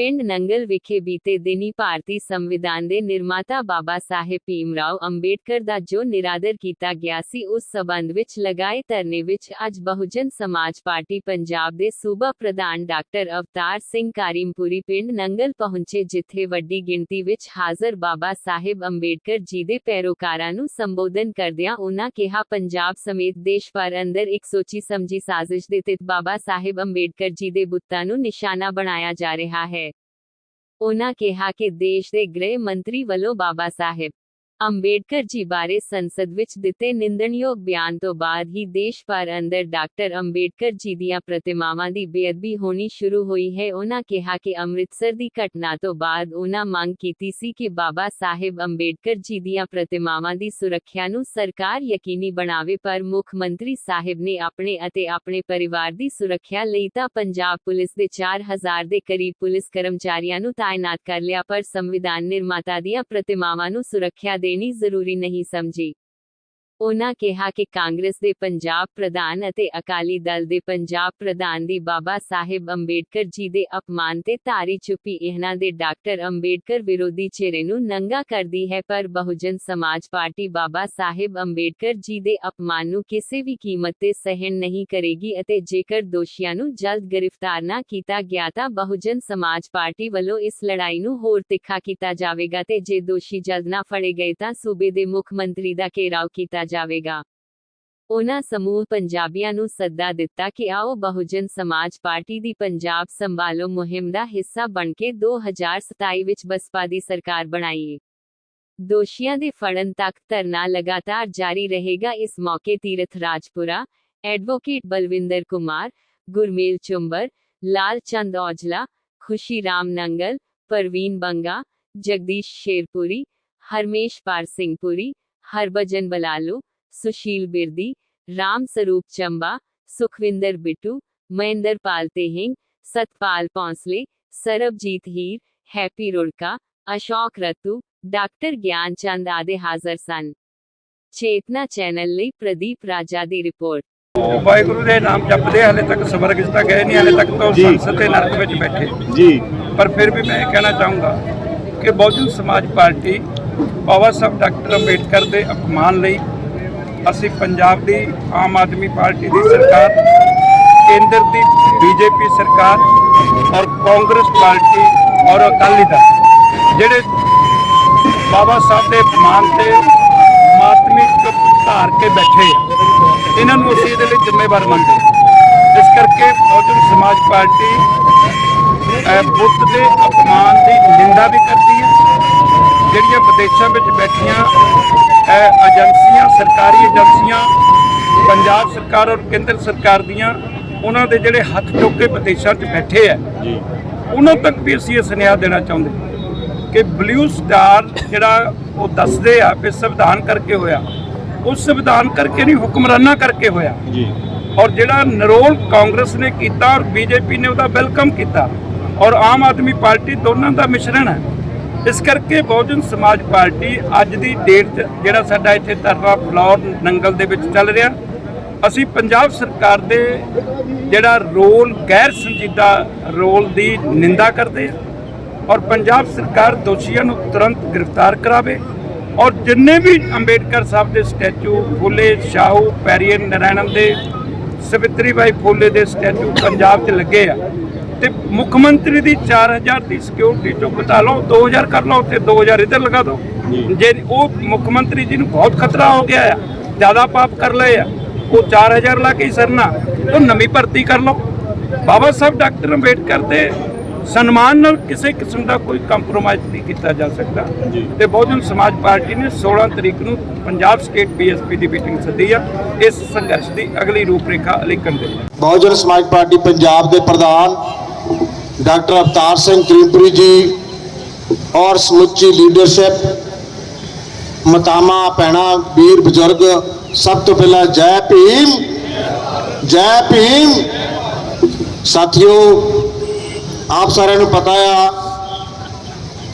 ਪਿੰਡ ਨੰਗਲ ਵਿਖੇ ਬੀਤੇ ਦਿਨੀ ਭਾਰਤੀ ਸੰਵਿਧਾਨ ਦੇ ਨਿਰਮਾਤਾ ਬਾਬਾ ਸਾਹਿਬ ਭੀਮਰਾਓ ਅੰਬੇਡਕਰ ਦਾ ਜੋ ਨਿਰਾਦਰ ਕੀਤਾ ਗਿਆ ਸੀ, ਉਸ ਸਬੰਧ ਵਿੱਚ ਲਗਾਏ ਧਰਨੇ ਵਿੱਚ ਅੱਜ ਬਹੁਜਨ ਸਮਾਜ ਪਾਰਟੀ ਪੰਜਾਬ ਦੇ ਸੂਬਾ ਪ੍ਰਧਾਨ ਡਾਕਟਰ ਅਵਤਾਰ ਸਿੰਘ ਕਾਰਿਮਪੁਰੀ ਪਿੰਡ ਨੰਗਲ ਪਹੁੰਚੇ, ਜਿੱਥੇ ਵੱਡੀ ਗਿਣਤੀ ਵਿੱਚ ਹਾਜ਼ਰ ਬਾਬਾ ਸਾਹਿਬ ਅੰਬੇਡਕਰ ਜੀ ਦੇ ਪੈਰੋਕਾਰਾਂ ਨੂੰ ਸੰਬੋਧਨ ਕਰਦਿਆਂ ਉਨ੍ਹਾਂ ਕਿਹਾ, ਪੰਜਾਬ ਸਮੇਤ ਦੇਸ਼ ਭਰ ਅੰਦਰ ਇੱਕ ਸੋਚੀ ਸਮਝੀ ਸਾਜ਼ਿਸ਼ ਦੇ ਤਹਿਤ ਬਾਬਾ ਸਾਹਿਬ ਅੰਬੇਡਕਰ ਜੀ ਦੇ ਬੁੱਤਾਂ ਨੂੰ ਨਿਸ਼ਾਨਾ ਬਣਾਇਆ ਜਾ ਰਿਹਾ ਹੈ। ਉਨ੍ਹਾਂ ਕਿਹਾ ਕਿ ਦੇਸ਼ ਦੇ ਗ੍ਰਹਿ ਮੰਤਰੀ ਵੱਲੋਂ ਬਾਬਾ ਸਾਹਿਬ ਅੰਬੇਡਕਰ ਜੀ ਬਾਰੇ ਸੰਸਦ ਵਿੱਚ ਦਿੱਤੇ ਨਿੰਦਣਯੋਗ ਬਿਆਨ ਤੋਂ ਬਾਅਦ ਹੀ ਦੇਸ਼ ਭਰ ਅੰਦਰ ਡਾਕਟਰ ਅੰਬੇਡਕਰ ਜੀ ਦੀਆਂ ਪ੍ਰਤਿਮਾਵਾਂ ਦੀ ਬੇਅਦਬੀ ਹੋਣੀ ਸ਼ੁਰੂ ਹੋਈ ਹੈ। ਉਨ੍ਹਾਂ ਕਿਹਾ ਕਿ ਅੰਮ੍ਰਿਤਸਰ ਦੀ ਘਟਨਾ ਤੋਂ ਬਾਅਦ ਉਨ੍ਹਾਂ ਮੰਗ ਕੀਤੀ ਸੀ ਕਿ ਬਾਬਾ ਸਾਹਿਬ ਅੰਬੇਡਕਰ ਜੀ ਦੀਆਂ ਪ੍ਰਤਿਮਾਵਾਂ ਦੀ ਸੁਰੱਖਿਆ ਨੂੰ ਸਰਕਾਰ ਯਕੀਨੀ ਬਣਾਵੇ, ਪਰ ਮੁੱਖ ਮੰਤਰੀ ਸਾਹਿਬ ਨੇ ਆਪਣੇ ਅਤੇ ਆਪਣੇ ਪਰਿਵਾਰ ਦੀ ਸੁਰੱਖਿਆ ਲਈ ਤਾਂ ਪੰਜਾਬ ਪੁਲਿਸ ਦੇ 4000 ਦੇ ਕਰੀਬ ਪੁਲਿਸ ਕਰਮਚਾਰੀਆਂ ਨੂੰ ਤਾਇਨਾਤ ਕਰ ਲਿਆ, ਪਰ ਸੰਵਿਧਾਨ ਨਿਰਮਾਤਾ ਦੀਆਂ ਪ੍ਰਤਿਮਾਵਾਂ ਨੂੰ ਸੁਰੱਖਿਆ ਦੇ ਦੇਣੀ ਜ਼ਰੂਰੀ ਨਹੀਂ ਸਮਝੀ। ਉਨ੍ਹਾਂ ਕਿਹਾ ਕਿ ਕਾਂਗਰਸ ਦੇ ਪੰਜਾਬ ਪ੍ਰਧਾਨ ਅਤੇ ਅਕਾਲੀ ਦਲ ਦੇ ਪੰਜਾਬ ਪ੍ਰਧਾਨ ਦੀ ਬਾਬਾ ਸਾਹਿਬ ਅੰਬੇਡਕਰ ਜੀ ਦੇ ਅਪਮਾਨ ਤੇ ਧਾਰੀ ਚੁੱਪੀ ਇਹਨਾਂ ਦੇ ਡਾਕਟਰ ਅੰਬੇਡਕਰ ਵਿਰੋਧੀ ਚਿਹਰੇ ਨੂੰ ਨੰਗਾ ਕਰਦੀ ਹੈ। ਪਰ ਬਹੁਜਨ ਸਮਾਜ ਪਾਰਟੀ ਬਾਬਾ ਸਾਹਿਬ ਅੰਬੇਡਕਰ ਜੀ ਦੇ ਅਪਮਾਨ ਨੂੰ ਕਿਸੇ ਵੀ ਕੀਮਤ ਤੇ ਸਹਿਣ ਨਹੀਂ ਕਰੇਗੀ ਅਤੇ ਜੇਕਰ ਦੋਸ਼ੀਆਂ ਨੂੰ ਜਲਦ ਗ੍ਰਿਫਤਾਰ ਨਾ ਕੀਤਾ ਗਿਆ ਤਾਂ ਬਹੁਜਨ ਸਮਾਜ ਪਾਰਟੀ ਵੱਲੋਂ ਇਸ ਲੜਾਈ ਨੂੰ ਹੋਰ ਤਿੱਖਾ ਕੀਤਾ ਜਾਵੇਗਾ ਤੇ ਜੇ ਦੋਸ਼ੀ ਜਲਦ ਨਾ ਫੜੇ ਗਏ ਤਾਂ ਸੂਬੇ ਦੇ ਮੁੱਖ ਮੰਤਰੀ ਦਾ ਘੇਰਾਓ ਕੀਤਾ ਜਾਵੇਗਾ। ਉਨ੍ਹਾਂ ਸਮੂਹ ਪੰਜਾਬੀਆਂ ਨੂੰ ਸੱਦਾ ਦਿੱਤਾ ਕਿ ਆਓ ਬਹੁਜਨ ਸਮਾਜ ਪਾਰਟੀ ਦੀ ਪੰਜਾਬ ਸੰਭਾਲੋ ਮੁਹਿੰਮ ਦਾ ਹਿੱਸਾ ਬਣ ਕੇ 2027 ਵਿੱਚ ਬਸਪਾ ਦੀ ਸਰਕਾਰ ਬਣਾਈਏ। ਦੋਸ਼ੀਆਂ ਦੇ ਫੜਨ ਤੱਕ ਧਰਨਾ ਲਗਾਤਾਰ ਜਾਰੀ ਰਹੇਗਾ। ਇਸ ਮੌਕੇ ਤੀਰਥ ਰਾਜਪੁਰਾ, ਐਡਵੋਕੇਟ ਬਲਵਿੰਦਰ ਕੁਮਾਰ, ਗੁਰਮੇਲ ਚੁੰਬਰ, ਲਾਲ ਚੰਦ ਔਜਲਾ ਖੁਸ਼ੀ ਰਾਮ ਨੰਗਲ, ਪਰਵੀਨ ਬੰਗਾ, ਜਗਦੀਸ਼ ਸ਼ੇਰਪੁਰੀ, ਹਰਮੇਸ਼ ਪਾਰ ਸਿੰਘਪੁਰੀ ਹਰਭਜਨ ਬਲਾਲੂ ਸੁਸ਼ੀਲ ਬਿਰਦੀ ਰਾਮ ਸਰੂਪ ਚੰਬਾ ਸੁਖਵਿੰਦਰ ਬਿੱਟੂ ਮਹਿੰਦਰਪਾਲ ਤੇਹਿੰਗ ਸਤਪਾਲ ਪੌਂਸਲੇ ਸਰਬਜੀਤ ਹੀਰ ਹੈਪੀ ਰੁੜਕਾ ਅਸ਼ੋਕ ਰਤੂ ਡਾਕਟਰ ਗਿਆਨ ਚੰਦ ਆਦਿ ਹਾਜ਼ਰ ਸਨ ਚੇਤਨਾ ਚੈਨਲ ਲਈ ਪ੍ਰਦੀਪ ਰਾਜਾ ਦੀ ਰਿਪੋਰਟ ਵਾਹਿਗੁਰੂ ਦੇ ਨਾਮ ਜਪਦੇ ਹਲੇ ਤੱਕ ਸਵਰਗ 'ਚ ਤਾਂ ਗਏ ਨਹੀਂ ਹਲੇ ਤੱਕ ਤਾਂ ਜੀ। ਸੰਸਦ ਦੇ ਨਰਕ ਵਿੱਚ ਬੈਠੇ। ਜੀ। ਪਰ ਫਿਰ ਵੀ ਮੈਂ ਇਹ ਕਹਿਣਾ ਚਾਹੂੰਗਾ ਕਿ ਬਹੁਜਨ ਸਮਾਜ ਪਾਰਟੀ ਬਾਬਾ ਸਾਹਿਬ ਡਾਕਟਰ ਅੰਬੇਡਕਰ ਦੇ ਅਪਮਾਨ ਲਈ ਅਸੀਂ ਪੰਜਾਬ ਦੀ ਆਮ ਆਦਮੀ ਪਾਰਟੀ ਦੀ ਸਰਕਾਰ ਕੇਂਦਰ ਦੀ ਬੀਜੇਪੀ ਸਰਕਾਰ ਔਰ ਕਾਂਗਰਸ ਪਾਰਟੀ ਔਰ ਅਕਾਲੀ ਦਲ ਜਿਹੜੇ ਬਾਬਾ ਸਾਹਿਬ ਦੇ ਅਪਮਾਨ ਤੇ ਮਾਤਮੀ ਚੁੱਪ ਧਾਰ ਕੇ ਬੈਠੇ ਆ ਇਹਨਾਂ ਨੂੰ ਅਸੀਂ ਇਹਦੇ ਲਈ ਜ਼ਿੰਮੇਵਾਰ ਮੰਨਦੇ ਹਾਂ। ਇਸ ਕਰਕੇ ਬਹੁਜਨ ਸਮਾਜ ਪਾਰਟੀ ਅਹ, ਬੁੱਧ ਦੇ ਅਪਮਾਨ ਦੀ ਨਿੰਦਾ ਵੀ ਕਰਦੀ ਵਿਦੇਸ਼ਾਂ ਵਿੱਚ ਬੈਠੀਆਂ ਏਜੰਸੀਆਂ ਸਰਕਾਰੀ ਏਜੰਸੀਆਂ ਪੰਜਾਬ ਸਰਕਾਰ ਔਰ ਕੇਂਦਰ ਸਰਕਾਰ ਦੀਆਂ ਉਹਨਾਂ ਦੇ ਜਿਹੜੇ ਹੱਥ ਚੁੱਕ ਕੇ ਵਿਦੇਸ਼ਾਂ 'ਚ ਬੈਠੇ ਆ ਜੀ। ਉਹਨਾਂ ਤੱਕ ਵੀ ਅਸੀਂ ਇਹ ਸੁਨੇਹਾ ਦੇਣਾ ਚਾਹੁੰਦੇ ਕਿ ਬਲੂ ਸਟਾਰ ਜਿਹੜਾ ਉਹ ਦੱਸਦੇ ਆ ਵੀ ਸੰਵਿਧਾਨ ਕਰਕੇ ਹੋਇਆ ਉਹ ਸੰਵਿਧਾਨ ਕਰਕੇ ਨਹੀਂ ਹੁਕਮਰਾਨਾਂ ਕਰਕੇ ਹੋਇਆ। ਜੀ। ਔਰ ਜਿਹੜਾ ਨਰੋਲ ਕਾਂਗਰਸ ਨੇ ਕੀਤਾ ਔਰ ਬੀਜੇਪੀ ਨੇ ਉਹਦਾ ਵੈਲਕਮ ਕੀਤਾ ਔਰ ਆਮ ਆਦਮੀ ਪਾਰਟੀ ਦੋਨਾਂ ਦਾ ਮਿਸ਼ਰਣ ਹੈ। ਇਸ ਕਰਕੇ ਬਹੁਜਨ ਸਮਾਜ ਪਾਰਟੀ ਅੱਜ ਦੀ ਡੇਟ 'ਚ ਜਿਹੜਾ ਸਾਡਾ ਇੱਥੇ ਧਰਨਾ ਫਲੋਰ ਨੰਗਲ ਦੇ ਵਿੱਚ ਚੱਲ ਰਿਹਾ, ਅਸੀਂ ਪੰਜਾਬ ਸਰਕਾਰ ਦੇ ਜਿਹੜਾ ਰੋਲ, ਗੈਰ ਸੰਜੀਦਾ ਰੋਲ ਦੀ ਨਿੰਦਾ ਕਰਦੇ ਹਾਂ ਔਰ ਪੰਜਾਬ ਸਰਕਾਰ ਦੋਸ਼ੀਆਂ ਨੂੰ ਤੁਰੰਤ ਗ੍ਰਿਫਤਾਰ ਕਰਾਵੇ ਔਰ ਜਿੰਨੇ ਵੀ ਅੰਬੇਡਕਰ ਸਾਹਿਬ ਦੇ ਸਟੈਚੂ, ਫੁੱਲੇ ਸ਼ਾਹੂ ਪੈਰੀਅਨ ਨਾਰਾਇਣਨ ਦੇ, ਸਵਿਤਰੀ ਬਾਈ ਫੁੱਲੇ ਦੇ ਸਟੈਚੂ ਪੰਜਾਬ 'ਚ ਲੱਗੇ ਆ ਤੇ ਮੁੱਖ ਮੰਤਰੀ ਦੀ 4000 ਦੀ ਸਿਕਿਉਰਿਟੀ ਚੋਂ ਘਟਾ ਲਓ 2000 ਕਰ ਲਓ ਤੇ 2000 ਇੱਧਰ ਲਗਾ ਦਿਓ ਜੀ। ਉਹ ਮੁੱਖ ਮੰਤਰੀ ਜੀ ਨੂੰ ਬਹੁਤ ਖਤਰਾ ਹੋ ਗਿਆ ਆ ਜ਼ਿਆਦਾ ਪਾਪ ਕਰ ਲਏ ਆ ਉਹ 4000 ਲਾ ਕੇ ਸਰਨਾ ਉਹ ਨਵੀਂ ਭਰਤੀ ਕਰ ਲਓ ਬਾਬਾ ਸਾਹਿਬ ਡਾਕਟਰ ਅੰਬੇਡਕਰ ਦੇ ਸਨਮਾਨ ਨਾਲ ਕਿਸੇ ਕਿਸਮ ਦਾ ਕੋਈ ਕੰਪਰੋਮਾਈਜ਼ ਨਹੀਂ ਕੀਤਾ ਜਾ ਸਕਦਾ। ਤੇ ਬਹੁਜਨ ਸਮਾਜ ਪਾਰਟੀ ਨੇ 16 ਤਰੀਕ ਨੂੰ ਪੰਜਾਬ ਸਟੇਟ ਬੀਐਸਪੀ ਦੀ ਮੀਟਿੰਗ ਸੱਦੀ ਆ ਇਸ ਸੰਘਰਸ਼ ਦੀ ਅਗਲੀ ਰੂਪਰੇਖਾ ਲਿਖਣ ਦੇ ਲਈ ਬਹੁਜਨ ਸਮਾਜ ਪਾਰਟੀ ਪੰਜਾਬ ਦੇ ਪ੍ਰਧਾਨ ਡਾਕਟਰ ਅਵਤਾਰ ਸਿੰਘ ਕਰੀਮਪੁਰੀ ਜੀ ਔਰ ਸਮੁੱਚੀ ਲੀਡਰਸ਼ਿਪ, ਮਤਾਮਾ ਪੈਣਾ ਵੀਰ ਬਜ਼ੁਰਗ, ਸਭ ਤੋਂ ਪਹਿਲਾਂ ਜੈ ਭੀਮ ਜੈ ਭੀਮ। ਸਾਥੀਓ, ਆਪ ਸਾਰਿਆਂ ਨੂੰ ਪਤਾ ਆ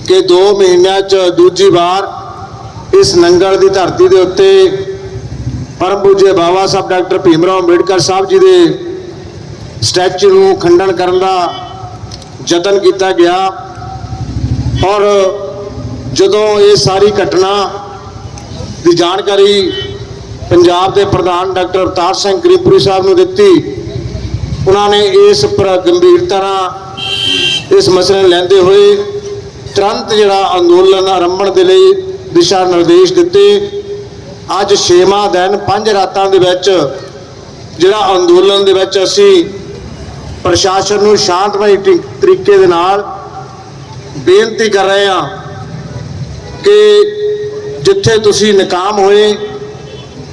ਕਿ 2 ਮਹੀਨਿਆਂ ਚ ਦੂਜੀ ਵਾਰ ਇਸ ਨੰਗਲ ਦੀ ਧਰਤੀ ਦੇ ਉੱਤੇ ਪਰਮ ਪੂਜੇ ਬਾਬਾ ਸਾਹਿਬ ਡਾਕਟਰ ਭੀਮ ਰਾਓ ਅੰਬੇਡਕਰ ਸਾਹਿਬ ਜੀ ਦੇ ਸਟੈਚੂ ਨੂੰ ਖੰਡਨ ਕਰਨ ਦਾ ਯਤਨ ਕੀਤਾ ਗਿਆ। ਔਰ ਜਦੋਂ ਇਹ ਸਾਰੀ ਘਟਨਾ ਦੀ ਜਾਣਕਾਰੀ ਪੰਜਾਬ ਦੇ ਪ੍ਰਧਾਨ ਡਾਕਟਰ ਅਵਤਾਰ ਸਿੰਘ ਗਰੀਪੁਰੀ ਸਾਹਿਬ ਨੂੰ ਦਿੱਤੀ, ਉਹਨਾਂ ਨੇ ਇਸ ਪਰ ਗੰਭੀਰਤਾ ਨਾਲ ਇਸ ਮਸਲੇ ਨੂੰ ਲੈਂਦੇ ਹੋਏ ਤੁਰੰਤ ਜਿਹੜਾ ਅੰਦੋਲਨ ਆਰੰਭਣ ਦੇ ਲਈ ਦਿਸ਼ਾ ਨਿਰਦੇਸ਼ ਦਿੱਤੇ। ਅੱਜ ਛੇਵਾਂ ਦਿਨ, ਪੰਜ ਰਾਤਾਂ ਦੇ ਵਿੱਚ ਜਿਹੜਾ ਅੰਦੋਲਨ ਦੇ ਵਿੱਚ ਅਸੀਂ ਪ੍ਰਸ਼ਾਸਨ ਨੂੰ ਸ਼ਾਂਤਮਈ ਤਰੀਕੇ ਦੇ ਨਾਲ ਬੇਨਤੀ ਕਰ ਰਹੇ ਹਾਂ ਕਿ ਜਿੱਥੇ ਤੁਸੀਂ ਨਾਕਾਮ ਹੋਏ,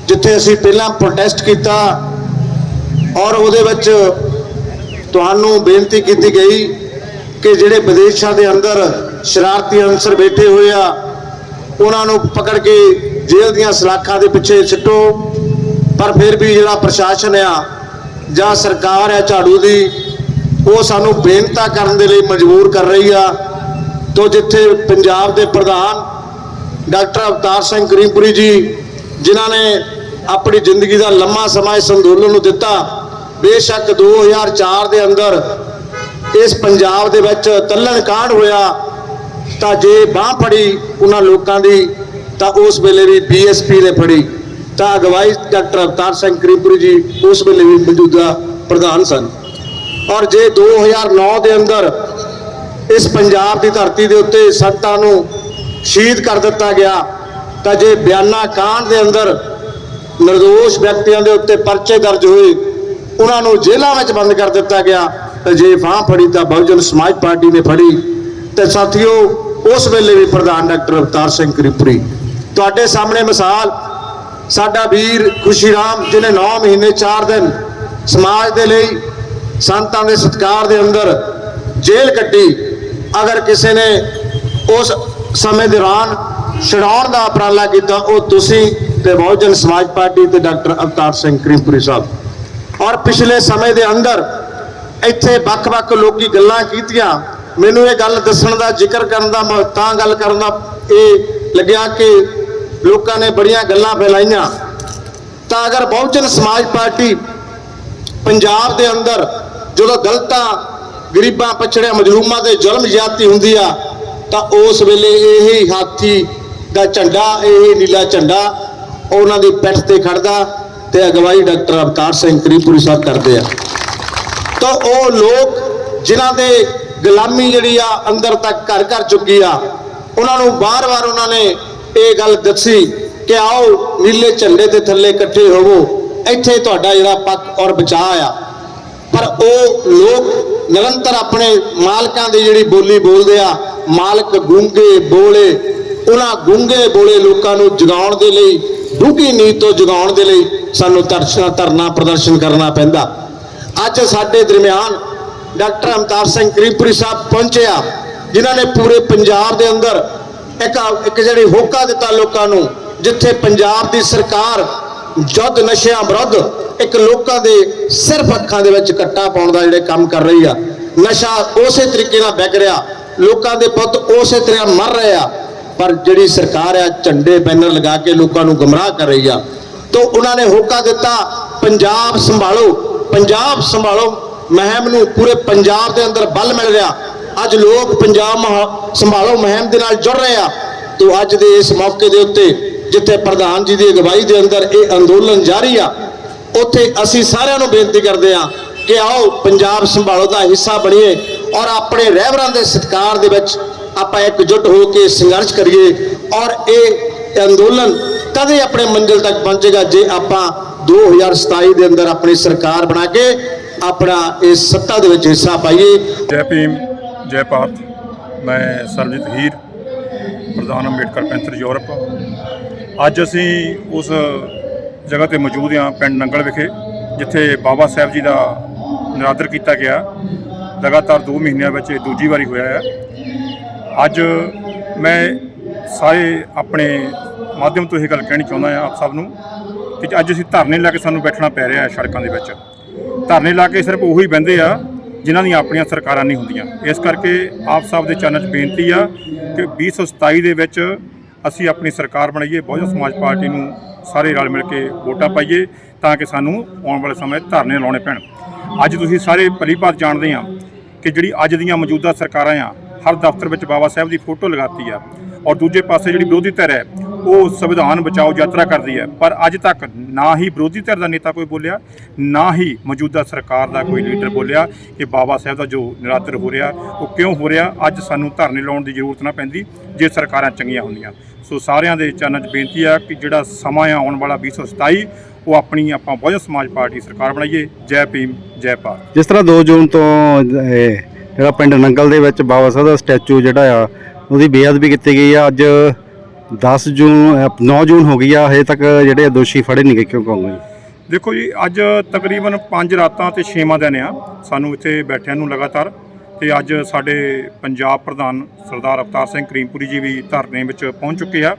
ਜਿੱਥੇ ਅਸੀਂ ਪਹਿਲਾਂ ਪ੍ਰੋਟੈਸਟ ਕੀਤਾ ਔਰ ਉਹਦੇ ਵਿੱਚ ਤੁਹਾਨੂੰ ਬੇਨਤੀ ਕੀਤੀ ਗਈ ਕਿ ਜਿਹੜੇ ਵਿਦੇਸ਼ਾਂ ਦੇ ਅੰਦਰ ਸ਼ਰਾਰਤੀ ਅਨਸਰ ਬੈਠੇ ਹੋਏ ਆ, ਉਹਨਾਂ ਨੂੰ ਪਕੜ ਕੇ ਜੇਲ੍ਹ ਦੀਆਂ ਸਲਾਖਾਂ ਦੇ ਪਿੱਛੇ ਸਿੱਟੋ, ਪਰ ਫਿਰ ਵੀ ਜਿਹੜਾ ਪ੍ਰਸ਼ਾਸਨ ਆ ਜਾਂ ਸਰਕਾਰ ਆ ਝਾੜੂ ਦੀ ਉਹ ਸਾਨੂੰ ਬੇਨਤਾ ਕਰਨ ਦੇ ਲਈ ਮਜਬੂਰ ਕਰ ਰਹੀ ਆ, ਤੋਂ ਜਿੱਥੇ ਪੰਜਾਬ ਦੇ ਪ੍ਰਧਾਨ ਡਾਕਟਰ ਅਵਤਾਰ ਸਿੰਘ ਕਰੀਮਪੁਰੀ ਜੀ, ਜਿਨ੍ਹਾਂ ਨੇ ਆਪਣੀ ਜ਼ਿੰਦਗੀ ਦਾ ਲੰਮਾ ਸਮਾਂ ਇਸ ਅੰਦੋਲਨ ਨੂੰ ਦਿੱਤਾ, ਬੇਸ਼ੱਕ 2004 ਦੇ ਅੰਦਰ ਇਸ ਪੰਜਾਬ ਦੇ ਵਿੱਚ ਤੱਲਣ ਕਾਂਡ ਹੋਇਆ, ਤਾਂ ਜੇ ਬਾਹ ਫੜੀ ਉਹਨਾਂ ਲੋਕਾਂ ਦੀ, ਤਾਂ ਉਸ ਵੇਲੇ ਵੀ ਬੀਐਸਪੀ ਨੇ ਫੜੀ। ਤਾਂ ਅਗਵਾਈ ਡਾਕਟਰ ਅਵਤਾਰ ਸਿੰਘ ਕਰੀਮਪੁਰੀ ਜੀ ਉਸ ਵੇਲੇ ਵੀ ਮੌਜੂਦਾ ਪ੍ਰਧਾਨ ਸਨ। ਔਰ ਜੇ 2009 ਦੇ ਅੰਦਰ ਇਸ ਪੰਜਾਬ ਦੀ ਧਰਤੀ ਦੇ ਉੱਤੇ ਸੰਤਾਂ ਨੂੰ ਸ਼ਹੀਦ ਕਰ ਦਿੱਤਾ ਗਿਆ, ਤਾਂ ਜੇ ਬਿਆਨਾ ਕਾਂਡ ਦੇ ਅੰਦਰ ਨਿਰਦੋਸ਼ ਵਿਅਕਤੀਆਂ ਦੇ ਉੱਤੇ ਪਰਚੇ ਦਰਜ ਹੋਏ, ਉਹਨਾਂ ਨੂੰ ਜੇਲ੍ਹਾਂ ਵਿੱਚ ਬੰਦ ਕਰ ਦਿੱਤਾ ਗਿਆ, ਤੇ ਜੇ ਫਾਂ ਫੜੀ ਤਾਂ ਬਹੁਜਨ ਸਮਾਜ ਪਾਰਟੀ ਨੇ ਫੜੀ। ਤੇ ਸਾਥੀਓ, ਉਸ ਵੇਲੇ ਵੀ ਪ੍ਰਧਾਨ ਡਾਕਟਰ ਅਵਤਾਰ ਸਿੰਘ ਕਰੀਪੁਰੀ, ਤੁਹਾਡੇ ਸਾਹਮਣੇ ਮਿਸਾਲ ਸਾਡਾ ਵੀਰ ਖੁਸ਼ੀ ਰਾਮ ਜਿਹਨੇ 9 ਮਹੀਨੇ 4 ਦਿਨ ਸਮਾਜ ਦੇ ਲਈ ਸੰਤਾਂ ਦੇ ਸਤਕਾਰ ਦੇ ਅੰਦਰ ਜੇਲ੍ਹ ਕੱਟੀ। ਅਗਰ ਕਿਸੇ ਨੇ ਉਸ ਸਮੇਂ ਦੌਰਾਨ ਛਡਾਉਣ ਦਾ ਉਪਰਾਲਾ ਕੀਤਾ, ਉਹ ਤੁਸੀਂ ਤੇ ਬਹੁਜਨ ਸਮਾਜ ਪਾਰਟੀ ਤੇ ਡਾਕਟਰ ਅਵਤਾਰ ਸਿੰਘ ਕਰੀਮਪੁਰੀ ਸਾਹਿਬ। ਔਰ ਪਿਛਲੇ ਸਮੇਂ ਦੇ ਅੰਦਰ ਇੱਥੇ ਵੱਖ-ਵੱਖ ਲੋਕੀ ਗੱਲਾਂ ਕੀਤੀਆਂ। ਮੈਨੂੰ ਇਹ ਗੱਲ ਦੱਸਣ ਦਾ ਜ਼ਿਕਰ ਕਰਨ ਦਾ ਮ- ਤਾਂ ਗੱਲ ਕਰਨ ਦਾ ਇਹ ਲੱਗਿਆ ਕਿ ਲੋਕਾਂ ਨੇ ਬੜੀਆਂ ਗੱਲਾਂ ਫੈਲਾਈਆਂ। ਤਾਂ ਅਗਰ ਬਹੁਜਨ ਸਮਾਜ ਪਾਰਟੀ ਪੰਜਾਬ ਦੇ ਅੰਦਰ ਜਦੋਂ ਦਲਤਾਂ, ਗਰੀਬਾਂ, ਪਛੜਿਆ, ਮਜਲੂਮਾਂ ਦੇ ਜ਼ੁਲਮ ਜ਼ਿਆਦਤੀ ਹੁੰਦੀ ਆ, ਤਾਂ ਉਸ ਵੇਲੇ ਇਹ ਹਾਥੀ ਦਾ ਝੰਡਾ, ਇਹ ਨੀਲਾ ਝੰਡਾ ਉਹਨਾਂ ਦੀ ਪਿੱਠ ਤੇ ਖੜਦਾ ਤੇ ਅਗਵਾਈ ਡਾਕਟਰ ਅਵਤਾਰ ਸਿੰਘ ਕਰੀਮਪੁਰੀ ਸਾਹਿਬ ਕਰਦੇ ਆ। ਤਾਂ ਉਹ ਲੋਕ ਜਿਨ੍ਹਾਂ ਦੇ ਗੁਲਾਮੀ ਜਿਹੜੀ ਆ ਅੰਦਰ ਤੱਕ ਘਰ ਘਰ ਚੁੱਕੀ ਆ, ਉਹਨਾਂ ਨੂੰ ਬਾਰ-ਬਾਰ ਉਹਨਾਂ ਨੇ ਇਹ ਗੱਲ ਦੱਸੀ ਕਿ ਆਓ ਨੀਲੇ ਝੰਡੇ ਦੇ ਥੱਲੇ ਇਕੱਠੇ ਹੋਵੋ, ਇੱਥੇ ਤੁਹਾਡਾ ਜਿਹੜਾ ਪੱਕ ਔਰ ਬਚਾਅ ਆ। ਪਰ ਉਹ ਲੋਕ ਨਿਰੰਤਰ ਆਪਣੇ ਮਾਲਕਾਂ ਦੀ ਜਿਹੜੀ ਬੋਲੀ ਬੋਲਦੇ ਆ, ਮਾਲਕ ਗੂੰਗੇ ਬੋਲੇ, ਉਹਨਾਂ ਗੂੰਗੇ ਬੋਲੇ ਲੋਕਾਂ ਨੂੰ ਜਗਾਉਣ ਦੇ ਲਈ, ਡੂੰਘੀ ਨੀਤ ਤੋਂ ਜਗਾਉਣ ਦੇ ਲਈ ਸਾਨੂੰ ਤਰਸ਼ਾ ਧਰਨਾ ਪ੍ਰਦਰਸ਼ਨ ਕਰਨਾ ਪੈਂਦਾ। ਅੱਜ ਸਾਡੇ ਦਰਮਿਆਨ ਡਾਕਟਰ ਅਮਤਾਰ ਸਿੰਘ ਕਰੀਮਪੁਰੀ ਸਾਹਿਬ ਪਹੁੰਚਿਆ ਜਿਨ੍ਹਾਂ ਨੇ ਪੂਰੇ ਪੰਜਾਬ ਦੇ ਅੰਦਰ ਇੱਕ ਇੱਕ ਜਿਹੜੀ ਹੋਕਾ ਦਿੱਤਾ ਲੋਕਾਂ ਨੂੰ, ਜਿੱਥੇ ਪੰਜਾਬ ਦੀ ਸਰਕਾਰ ਜਦ ਨਸ਼ਿਆਂ ਵਿਰੁੱਧ ਇੱਕ ਲੋਕਾਂ ਦੇ ਸਿਰਫ ਅੱਖਾਂ ਦੇ ਵਿੱਚ ਕੱਟਾ ਪਾਉਣ ਦਾ ਜਿਹੜੇ ਕੰਮ ਕਰ ਰਹੀ ਆ। ਨਸ਼ਾ ਉਸੇ ਤਰੀਕੇ ਨਾਲ ਵਿਕ ਰਿਹਾ। ਲੋਕਾਂ ਦੇ ਪੁੱਤ ਉਸੇ ਤਰ੍ਹਾਂ ਮਰ ਰਹੇ ਆ। ਪਰ ਜਿਹੜੀ ਸਰਕਾਰ ਆ, ਝੰਡੇ ਬੈਨਰ ਲਗਾ ਕੇ ਲੋਕਾਂ ਨੂੰ ਗੁੰਮਰਾਹ ਕਰ ਰਹੀ ਆ। ਤੋਂ ਉਹਨਾਂ ਨੇ ਹੋਕਾ ਦਿੱਤਾ, ਪੰਜਾਬ ਸੰਭਾਲੋ ਪੰਜਾਬ ਸੰਭਾਲੋ। ਮਹਿਮ ਨੂੰ ਪੂਰੇ ਪੰਜਾਬ ਦੇ ਅੰਦਰ ਬਲ ਮਿਲ ਰਿਹਾ। ਅੱਜ ਲੋਕ ਪੰਜਾਬ ਮਹਾ- ਸੰਭਾਲੋ, ਮਹਿਮ ਦੇ ਨਾਲ ਜੁੜ ਰਹੇ ਆ। ਤੋਂ ਅੱਜ ਦੇ ਇਸ ਮੌਕੇ ਦੇ ਉੱਤੇ ਜਿੱਥੇ ਪ੍ਰਧਾਨ ਜੀ ਦੀ ਅਗਵਾਈ ਦੇ ਅੰਦਰ ਇਹ ਅੰਦੋਲਨ ਜਾਰੀ ਆ ਉੱਥੇ ਅਸੀਂ ਸਾਰਿਆਂ ਨੂੰ ਬੇਨਤੀ ਕਰਦੇ ਆ ਕਿ ਆਓ, ਪੰਜਾਬ ਸੰਭਾਲੋ ਦਾ ਹਿੱਸਾ ਬਣੀਏ ਔਰ ਆਪਣੇ ਰਹਿਬਰਾਂ ਦੇ ਸਤਿਕਾਰ ਦੇ ਵਿੱਚ ਆਪਾਂ ਇਕਜੁੱਟ ਹੋ ਕੇ ਸੰਘਰਸ਼ ਕਰੀਏ ਔਰ ਇਹ ਅੰਦੋਲਨ ਕਦੇ ਆਪਣੇ ਮੰਜ਼ਿਲ ਤੱਕ ਪਹੁੰਚੇਗਾ ਜੇ ਆਪਾਂ 2027 ਦੇ ਅੰਦਰ ਆਪਣੀ ਸਰਕਾਰ ਬਣਾ ਕੇ ਆਪਣਾ ਇਸ ਸੱਤਾ ਦੇ ਵਿੱਚ ਹਿੱਸਾ ਪਾਈਏ। ਜੈ ਭੀਮ, ਜੈ ਭਾਰਤ। ਮੈਂ ਸਰਬਜੀਤ ਹੀਰ, ਪ੍ਰਧਾਨ ਅੰਬੇਡਕਰ ਪੈਂਥਰ ਯੂਰਪ। ਅੱਜ ਅਸੀਂ ਉਸ ਜਗ੍ਹਾ ਤੇ ਮੌਜੂਦ ਹਾਂ, ਪਿੰਡ ਨੰਗਲ ਵਿਖੇ, ਜਿੱਥੇ ਬਾਬਾ ਸਾਹਿਬ ਜੀ ਦਾ ਨਿਰਾਦਰ ਕੀਤਾ ਗਿਆ। ਲਗਾਤਾਰ 2 ਮਹੀਨਿਆਂ ਵਿੱਚ ਇਹ ਦੂਜੀ ਵਾਰੀ ਹੋਇਆ ਹੈ। ਅੱਜ ਮੈਂ ਸਾਰੇ ਆਪਣੇ ਮਾਧਿਅਮ ਤੋਂ ਇਹ ਗੱਲ ਕਹਿਣੀ ਚਾਹੁੰਦਾ ਹਾਂ ਆਪ ਸਭ ਨੂੰ ਕਿ ਅੱਜ ਅਸੀਂ ਧਰਨੇ ਲਾ ਕੇ ਸਾਨੂੰ ਬੈਠਣਾ ਪੈ ਰਿਹਾ ਹੈ ਸੜਕਾਂ ਦੇ ਵਿੱਚ। ਧਰਨੇ ਲਾ ਕੇ ਸਿਰਫ ਉਹੀ ਬੰਦੇ ਆ ਜਿਨ੍ਹਾਂ ਦੀਆਂ ਆਪਣੀਆਂ ਸਰਕਾਰਾਂ ਨਹੀਂ ਹੁੰਦੀਆਂ। ਇਸ ਕਰਕੇ ਆਪ ਸਭ ਦੇ ਚਰਨਾਂ 'ਚ ਬੇਨਤੀ ਆ ਕਿ 2027 ਦੇ ਵਿੱਚ ਅਸੀਂ ਆਪਣੀ ਸਰਕਾਰ ਬਣਾਈਏ, ਬਹੁਜਨ ਸਮਾਜ ਪਾਰਟੀ ਨੂੰ ਸਾਰੇ ਰਲ ਮਿਲ ਕੇ ਵੋਟਾਂ ਪਾਈਏ ਤਾਂ ਕਿ ਸਾਨੂੰ ਆਉਣ ਵਾਲੇ ਸਮੇਂ ਧਰਨੇ ਲਾਉਣੇ ਪੈਣ। ਅੱਜ ਤੁਸੀਂ ਸਾਰੇ ਭਲੀ ਜਾਣਦੇ ਆ ਕਿ ਜਿਹੜੀ ਅੱਜ ਦੀਆਂ ਮੌਜੂਦਾ ਸਰਕਾਰਾਂ ਆ, ਹਰ ਦਫ਼ਤਰ ਵਿੱਚ ਬਾਬਾ ਸਾਹਿਬ ਦੀ ਫੋਟੋ ਲਗਾਤੀ ਆ ਔਰ ਦੂਜੇ ਪਾਸੇ ਜਿਹੜੀ ਵਿਰੋਧੀ ਧਿਰ ਹੈ ਉਹ ਸੰਵਿਧਾਨ ਬਚਾਓ ਯਾਤਰਾ ਕਰਦੀ ਹੈ। ਪਰ ਅੱਜ ਤੱਕ ਨਾ ਹੀ ਵਿਰੋਧੀ ਧਿਰ ਦਾ ਨੇਤਾ ਕੋਈ ਬੋਲਿਆ, ਨਾ ਹੀ ਮੌਜੂਦਾ ਸਰਕਾਰ ਦਾ ਕੋਈ ਲੀਡਰ ਬੋਲਿਆ ਕਿ ਬਾਬਾ ਸਾਹਿਬ ਦਾ ਜੋ ਨਿਰਾਦਰ ਹੋ ਰਿਹਾ, ਉਹ ਕਿਉਂ ਹੋ ਰਿਹਾ, ਅੱਜ ਸਾਨੂੰ ਧਰਨੇ ਲਾਉਣ ਦੀ ਜ਼ਰੂਰਤ ਨਾ ਪੈਂਦੀ, ਜੇ ਸਰਕਾਰਾਂ ਚੰਗੀਆਂ ਹੁੰਦੀਆਂ। ਸੋ ਸਾਰਿਆਂ ਦੇ ਚਰਨਾਂ 'ਚ ਬੇਨਤੀ ਆ ਕਿ ਜਿਹੜਾ ਸਮਾਂ ਆਉਣ ਵਾਲਾ 2027 ਉਹ ਆਪਣੀ ਆਪਾਂ ਬਹੁਜਨ ਸਮਾਜ ਪਾਰਟੀ ਸਰਕਾਰ ਬਣਾਈਏ। ਜੈ ਭੀਮ, ਜੈ ਭਾਰਤ। ਜਿਸ ਤਰ੍ਹਾਂ 2 ਜੂਨ ਤੋਂ ਜਿਹੜਾ ਪਿੰਡ ਨੰਗਲ ਦੇ ਵਿੱਚ ਬਾਬਾ ਸਾਹਿਬ ਦਾ ਸਟੈਚੂ ਜਿਹੜਾ ਆ, ਉਹਦੀ ਬੇਅਦਬੀ ਕੀਤੀ ਗਈ ਆ। ਅੱਜ 10 ਜੂਨ ਅ, 9 ਜੂਨ ਹੋ ਗਈ ਆ ਹਜੇ ਤੱਕ ਜਿਹੜੇ ਦੋਸ਼ੀ ਫੜੇ ਨਹੀਂ ਗਏ ਕਿਉਂ ਕਹੋਗੇ ਦੇਖੋ ਜੀ ਅੱਜ ਤਕਰੀਬਨ 5 ਰਾਤਾਂ ਤੇ 6ਵਾਂ ਦਿਨ ਆ। ਸਾਨੂੰ ਇੱਥੇ ਬੈਠਿਆਂ ਨੂੰ ਲਗਾਤਾਰ ਤੇ ਅੱਜ ਸਾਡੇ ਪੰਜਾਬ ਪ੍ਰਧਾਨ ਸਰਦਾਰ ਅਵਤਾਰ ਸਿੰਘ ਕਰੀਮਪੁਰੀ ਜੀ ਵੀ ਧਰਨੇ ਵਿੱਚ ਪਹੁੰਚ ਚੁੱਕੇ ਆ।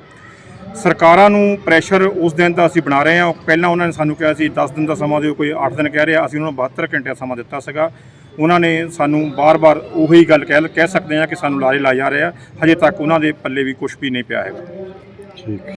ਸਰਕਾਰਾਂ ਨੂੰ ਪ੍ਰੈਸ਼ਰ ਉਸ ਦਿਨ ਦਾ ਅਸੀਂ ਬਣਾ ਰਹੇ ਹਾਂ ਪਹਿਲਾਂ ਉਹਨਾਂ ਨੇ ਸਾਨੂੰ ਕਿਹਾ ਸੀ 10 ਦਿਨ ਦਾ ਸਮਾਂ ਦਿਓ ਕੋਈ 8 ਦਿਨ ਕਹਿ ਰਿਹਾ ਅਸੀਂ ਉਹਨਾਂ ਨੂੰ 72 ਘੰਟੇ ਦਾ ਸਮਾਂ ਦਿੱਤਾ ਸੀਗਾ। ਉਹਨਾਂ ਨੇ ਸਾਨੂੰ ਬਾਰ-ਬਾਰ ਉਹੀ ਗੱਲ ਕਹਿ ਕਹਿ ਸਕਦੇ ਹਾਂ ਕਿ ਸਾਨੂੰ ਲਾਰੇ ਲਾਏ ਜਾ ਰਹੇ ਹਜੇ ਤੱਕ ਉਹਨਾਂ ਦੇ ਪੱਲੇ ਵੀ ਕੁਝ ਵੀ ਨਹੀਂ ਪਿਆ ਹੈਗਾ। ਠੀਕ।